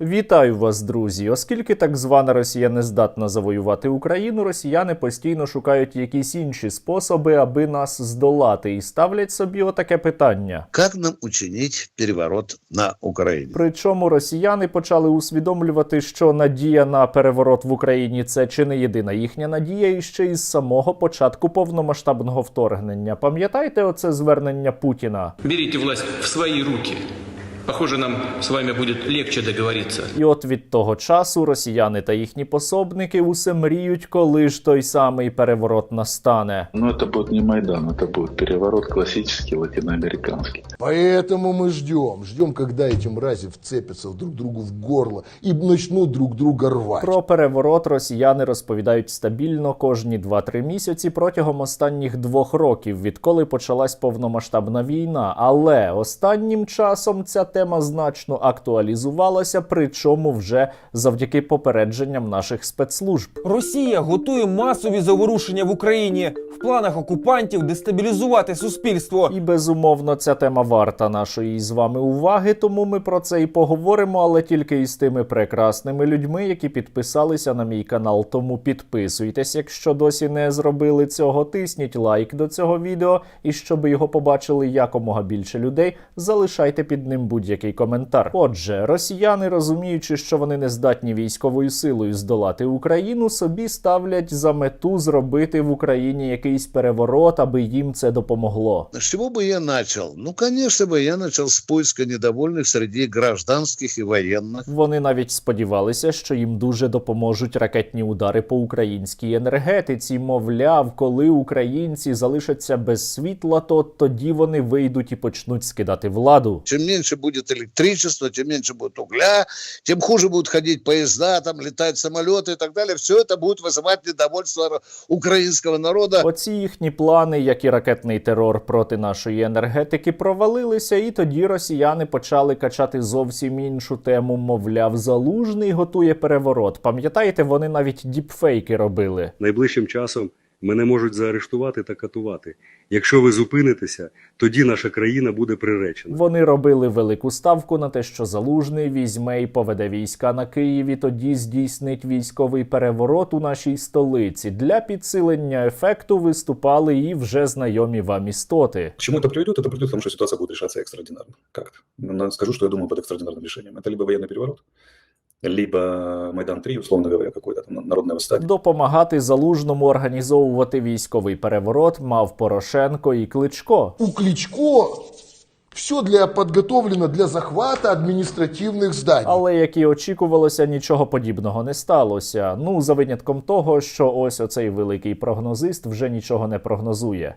Вітаю вас, друзі! Оскільки так звана Росія не здатна завоювати Україну, росіяни постійно шукають якісь інші способи, аби нас здолати, і ставлять собі отаке питання. Как нам учинить переворот на Украине? Причому росіяни почали усвідомлювати, що надія на переворот в Україні це чи не єдина їхня надія, і ще із самого початку повномасштабного вторгнення. Пам'ятаєте оце звернення Путіна? Берите власть в свои руки. Похоже, нам с вами будет легче договориться. І от від того часу росіяни та їхні пособники усе мріють, коли ж той самий переворот настане. Но это будет не Майдан, это будет переворот классический латиноамериканский. Поэтому мы ждем, ждем, когда эти мрази вцепятся друг другу в горло и начнут друг друга рвать. Про переворот росіяни розповідають стабільно кожні 2-3 місяці протягом останніх двох років, відколи почалась повномасштабна війна. Але останнім часом ця тема значно актуалізувалася, причому вже завдяки попередженням наших спецслужб. Росія готує масові заворушення в Україні в планах окупантів дестабілізувати суспільство. І безумовно, ця тема варта нашої з вами уваги, тому ми про це і поговоримо, але тільки із тими прекрасними людьми, які підписалися на мій канал. Тому підписуйтесь, якщо досі не зробили цього. Тисніть лайк до цього відео, і щоб його побачили якомога більше людей, залишайте під ним будь-який коментар. Отже, росіяни, розуміючи, що вони не здатні військовою силою здолати Україну, собі ставлять за мету зробити в Україні якийсь переворот, аби їм це допомогло. С чего бы я начал? Ну, конечно бы я начал с поиска недовольных среди гражданских и военных. Вони навіть сподівалися, що їм дуже допоможуть ракетні удари по українській енергетиці. Мовляв, коли українці залишаться без світла, то тоді вони вийдуть і почнуть скидати владу. Чем меньше будет электричества, тем меньше будет угля, тем хуже будут ходить поезда, там летать самолеты и так далее. Все это будет вызывать недовольство ро- украинского народа. Оці їхні плани, як і ракетний терор проти нашої енергетики, провалилися, і тоді росіяни почали качати зовсім іншу тему. Мовляв, залужний готує переворот. Пам'ятаєте, вони навіть діпфейки робили. найближчим часом мене можуть заарештувати та катувати. Якщо ви зупинитеся, тоді наша країна буде приречена. Вони робили велику ставку на те, що залужний візьме і поведе війська на Києві. Тоді здійснить військовий переворот у нашій столиці. Для підсилення ефекту виступали і вже знайомі вам істоти. К чему это приведет? Это приведет к тому, что ситуация будет решаться экстраординарно. Как-то. Но Скажу, что я думаю под экстраординарным решением. Это либо военный переворот, либо Майдан-3, условно говоря, какое-то там народное восстание. Допомагати залужному організовувати військовий переворот мав Порошенко і Кличко. У Кличко все для подготовлено для захвата административных зданий. Але як і очікувалося, нічого подібного не сталося. Ну за винятком того, що ось оцей великий прогнозист вже нічого не прогнозує.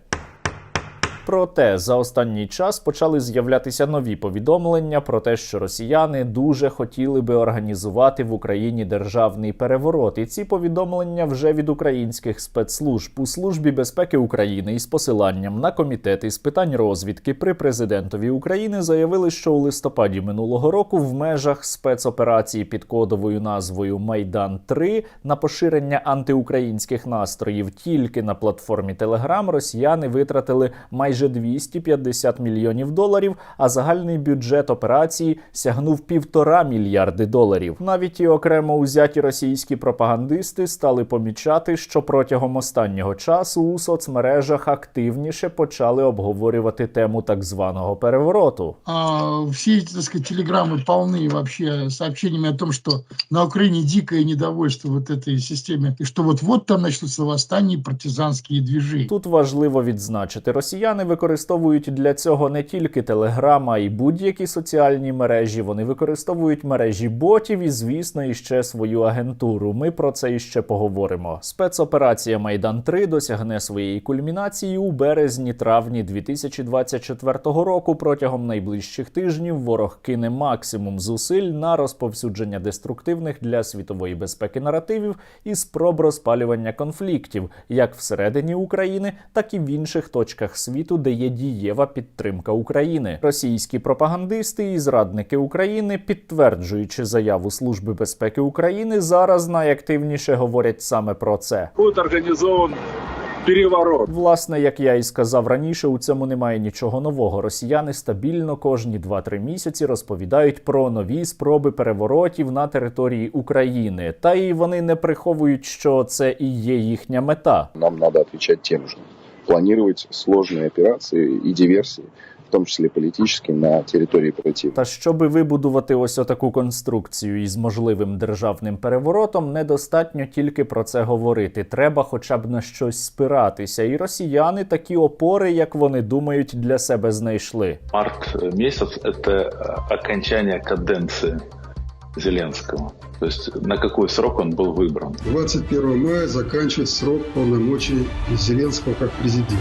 Проте за останній час почали з'являтися нові повідомлення про те, що росіяни дуже хотіли би організувати в Україні державний переворот. І ці повідомлення вже від українських спецслужб у службі безпеки України із посиланням на комітети з питань розвідки при президентові України заявили, що у листопаді минулого року в межах спецоперації під кодовою назвою Майдан 3 на поширення антиукраїнських настроїв тільки на платформі Telegram росіяни витратили майже 250 мільйонів доларів, а загальний бюджет операції сягнув півтора мільярди доларів. Навіть і окремо узяті російські пропагандисти стали помічати, що протягом останнього часу у соцмережах активніше почали обговорювати тему так званого перевороту. А, все эти, так сказать, телеграммы полны вообще сообщениями о том, что на Украине дикое недовольство вот этой системе, и что вот-вот там начнутся восстания и партизанские движения. Тут важливо відзначити, росіяни використовують для цього не тільки Телеграм, а й будь-які соціальні мережі. Вони використовують мережі ботів і, звісно, іще свою агентуру. Ми про це іще поговоримо. Спецоперація Майдан 3 досягне своєї кульмінації у березні-травні 2024 року. Протягом найближчих тижнів ворог кине максимум зусиль на розповсюдження деструктивних для світової безпеки наративів і спроб розпалювання конфліктів, як всередині України, так і в інших точках світу, де є дієва підтримка України. Російські пропагандисти і зрадники України, підтверджуючи заяву Служби безпеки України, зараз найактивніше говорять саме про це. будет организован переворот. Власне, як я і сказав раніше, у цьому немає нічого нового. Росіяни стабільно кожні 2-3 місяці розповідають про нові спроби переворотів на території України. Та й вони не приховують, що це і є їхня мета. Нам надо отвечать тем же Планировать сложные операции и диверсии, в том числе политические, на территории противника. Та щоби вибудувати ось отаку конструкцію із можливим державним переворотом, недостатньо тільки про це говорити. Треба хоча б на щось спиратися. І росіяни такі опори, як вони думають, для себе знайшли. Март месяц – это э, окончание каденции Зеленского. То есть на какой срок он был выбран. 21 мая заканчивается срок полномочий Зеленского как президента.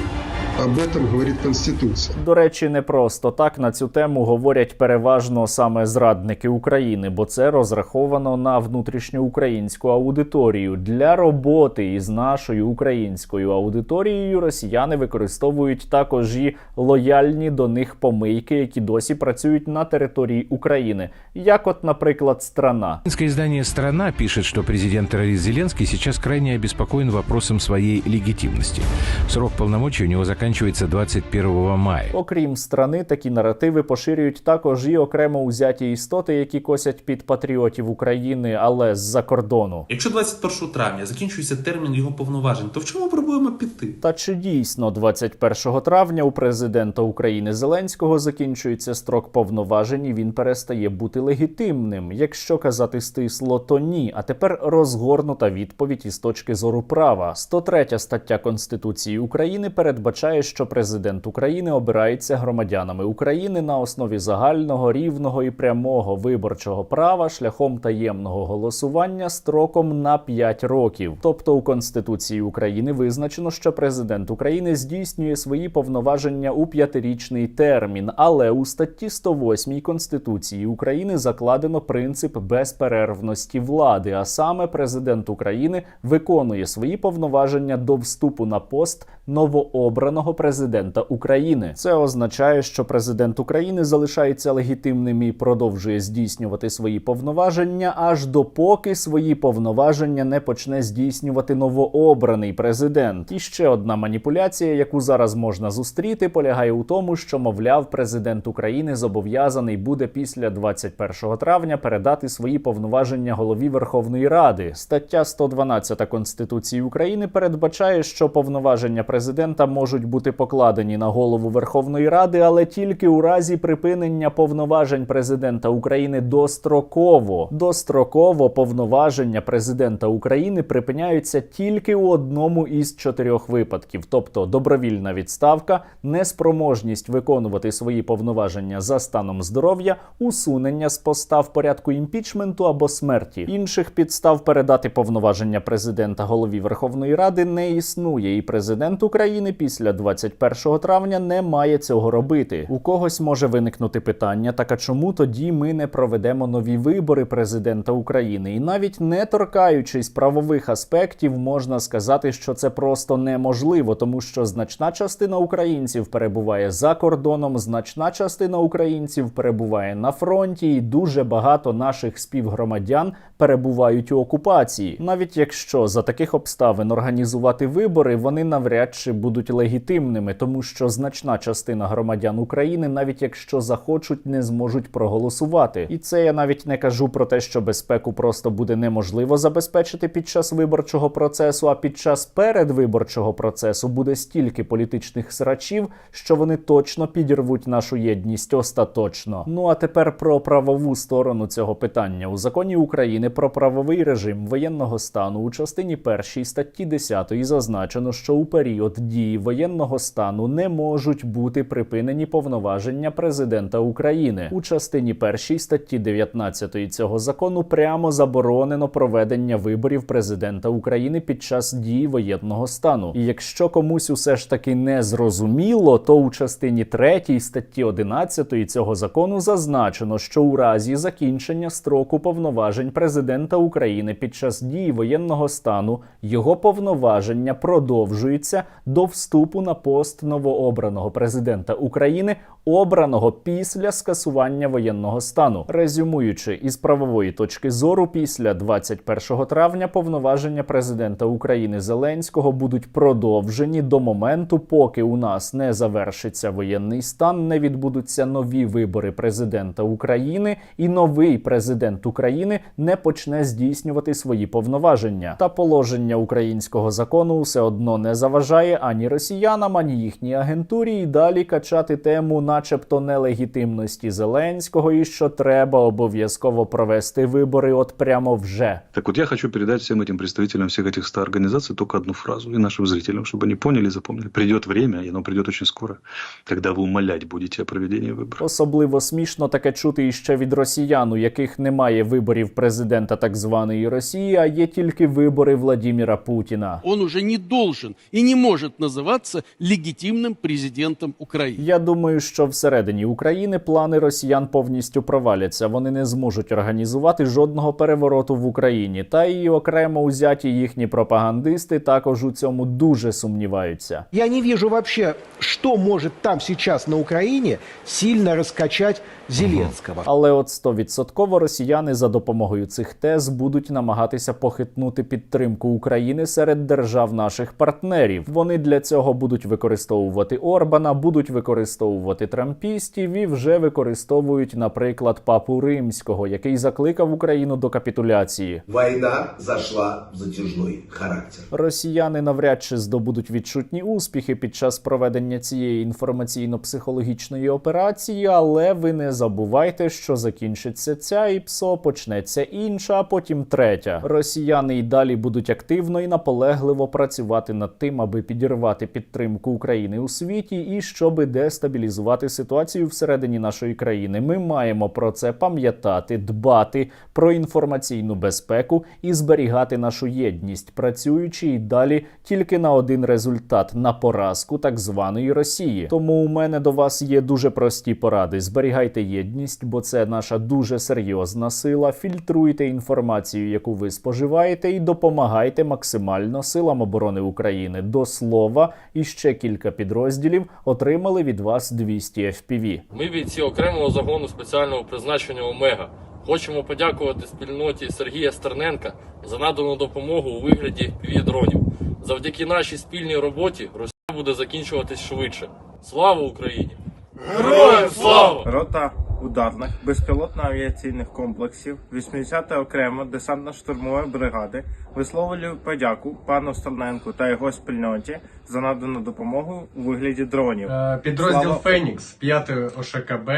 Об этом говорит Конституция. До речі, не просто так на цю тему говорять переважно саме зрадники України, бо це розраховано на внутрішньоукраїнську аудиторію. Для роботи із нашою українською аудиторією росіяни використовують також і лояльні до них помийки, які досі працюють на території України, як, от, наприклад, страна. Украинское издание «Страна» пишет, что президент-террорист Зеленский сейчас крайне обеспокоен вопросом своей легитимности. Срок полномочий у него заканчивается 21 мая. Окрім страни, такі наративи поширюють також і окремо узяті істоти, які косять під патріотів України, але з-за кордону. Якщо 21 травня закінчується термін його повноважень, то в чому пробуємо піти? Та чи дійсно 21 травня у президента України Зеленського закінчується строк повноважень і він перестає бути легітимним? Якщо казати стисло, то ні. А тепер розгорнута відповідь із точки зору права. 103 стаття Конституції України передбачає, що президент України обирається громадянами України на основі загального, рівного і прямого виборчого права шляхом таємного голосування строком на 5 років. Тобто у Конституції України визначено, що президент України здійснює свої повноваження у п'ятирічний термін, але у статті 108 Конституції України закладено принцип безперервності влади. А саме президент України виконує свої повноваження до вступу на пост новообраного президента України. Це означає, що президент України залишається легітимним і продовжує здійснювати свої повноваження аж допоки свої повноваження не почне здійснювати новообраний президент. І ще одна маніпуляція, яку зараз можна зустріти, полягає у тому, що мовляв, президент України зобов'язаний буде після 21 травня передати свої повноваження голові Верховної Ради. Стаття 112 Конституції України передбачає, що повноваження президента можуть бути покладені на голову Верховної Ради, але тільки у разі припинення повноважень президента України достроково. Достроково повноваження президента України припиняються тільки у одному із чотирьох випадків, тобто добровільна відставка, неспроможність виконувати свої повноваження за станом здоров'я, усунення з поста в порядку імпічменту або смерті. Інших підстав передати повноваження президента голові Верховної Ради не існує, і президент України після 21 травня не має цього робити. У когось може виникнути питання: так а чому тоді ми не проведемо нові вибори президента України? І навіть не торкаючись правових аспектів, можна сказати, що це просто неможливо, тому що значна частина українців перебуває за кордоном, значна частина українців перебуває на фронті, і дуже багато наших співгромадян перебувають у окупації. Навіть якщо за таких обставин організувати вибори, вони навряд чи будуть легітимними, тому що значна частина громадян України, навіть якщо захочуть, не зможуть проголосувати. І це я навіть не кажу про те, що безпеку просто буде неможливо забезпечити під час виборчого процесу. А під час передвиборчого процесу буде стільки політичних срачів, що вони точно підірвуть нашу єдність остаточно. Ну а тепер про правову сторону цього питання у законі України про правовий режим воєнного стану у частині першій статті 10 зазначено, що у період дії воєнного стану не можуть бути припинені повноваження президента України. У частині першій статті 19 цього закону прямо заборонено проведення виборів президента України під час дії воєнного стану. І якщо комусь усе ж таки не зрозуміло, то у частині 3 статті 11 цього закону зазначено, що у разі закінчення строку повноважень президента України під час дії воєнного стану його повноваження продовжуються до вступу на на пост новообраного президента України, обраного після скасування воєнного стану. Резюмуючи із правової точки зору, після 21 травня повноваження президента України Зеленського будуть продовжені до моменту, поки у нас не завершиться воєнний стан, не відбудуться нові вибори президента України, і новий президент України не почне здійснювати свої повноваження. Та положення українського закону все одно не заважає ані росіянам, ані їхній агентурі і далі качати тему, начебто, нелегітимності Зеленського, і що треба обов'язково провести вибори, от прямо вже. Так вот я хочу передать всем этим представителям всех этих 100 организаций только одну фразу и нашим зрителям, чтобы они поняли и запомнили. Придет время, и оно придет очень скоро, когда вы умолять будете о проведении выборов. Особливо смішно таке чути іще від росіян, у яких немає виборів президента так званої Росії, а є тільки вибори Владіміра Путіна. Он уже не должен и не может называться легитимным президентом Украины. Я думаю, що всередині України плани росіян повністю проваляться. Вони не зможуть організувати жодного перевороту в Україні. Та і окремо узяті їхні пропагандисти також у цьому дуже сумніваються. Я не вижу вообще, что может там сейчас на Украине сильно раскачать Зеленского. Але от стовідсотково росіяни за допомогою цих тез будуть намагатися похитнути підтримку України серед держав наших партнерів. Вони для цього будуть використовувати Орбана, будуть використовувати трампістів і вже використовують, наприклад, папу римського, який закликав Україну до капітуляції. Война зашла в затяжной характер. Росіяни навряд чи здобудуть відчутні успіхи під час проведення цієї інформаційно-психологічної операції, але ви не забувайте, що закінчиться ця і ПСО, почнеться інша, а потім третя. Росіяни й далі будуть активно і наполегливо працювати над тим, аби підірвати підтримку України у світі і щоби дестабілізувати ситуацію всередині нашої країни. Ми маємо про це пам'ятати, дбати про інформаційну безпеку і зберігати нашу єдність, працюючи і далі тільки на один результат на поразку так званої Росії. Тому у мене до вас є дуже прості поради: зберігайте єдність, бо це наша дуже серйозна сила. Фільтруйте інформацію, яку ви споживаєте, і допомагайте максимально силам оборони України. До слова, і ще кілька підрозділів отримали від вас 200 FPV. Ми бійці окремого загону спеціального призначення Омега. Хочемо подякувати спільноті Сергія Стерненка за надану допомогу у вигляді дронів. Завдяки нашій спільній роботі Росія буде закінчуватись швидше. Слава Україні! Героям слава! Рота ударних безпілотно-авіаційних комплексів 80 окремо десантно-штурмової бригади висловлює подяку пану Стерненку та його спільноті за надану допомогу у вигляді дронів. Підрозділ Слава- Фенікс 5-ї ОШКБ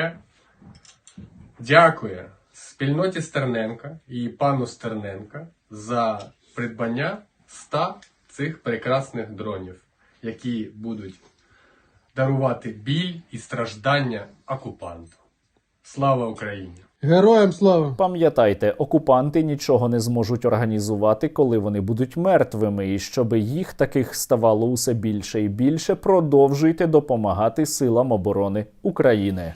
дякує спільноті Стерненка і пану Стерненка за придбання 100 цих прекрасних дронів, які будуть дарувати біль і страждання окупанту. Слава Україні! Героям слава! Пам'ятайте, окупанти нічого не зможуть організувати, коли вони будуть мертвими. І щоб їх таких ставало усе більше і більше, продовжуйте допомагати силам оборони України.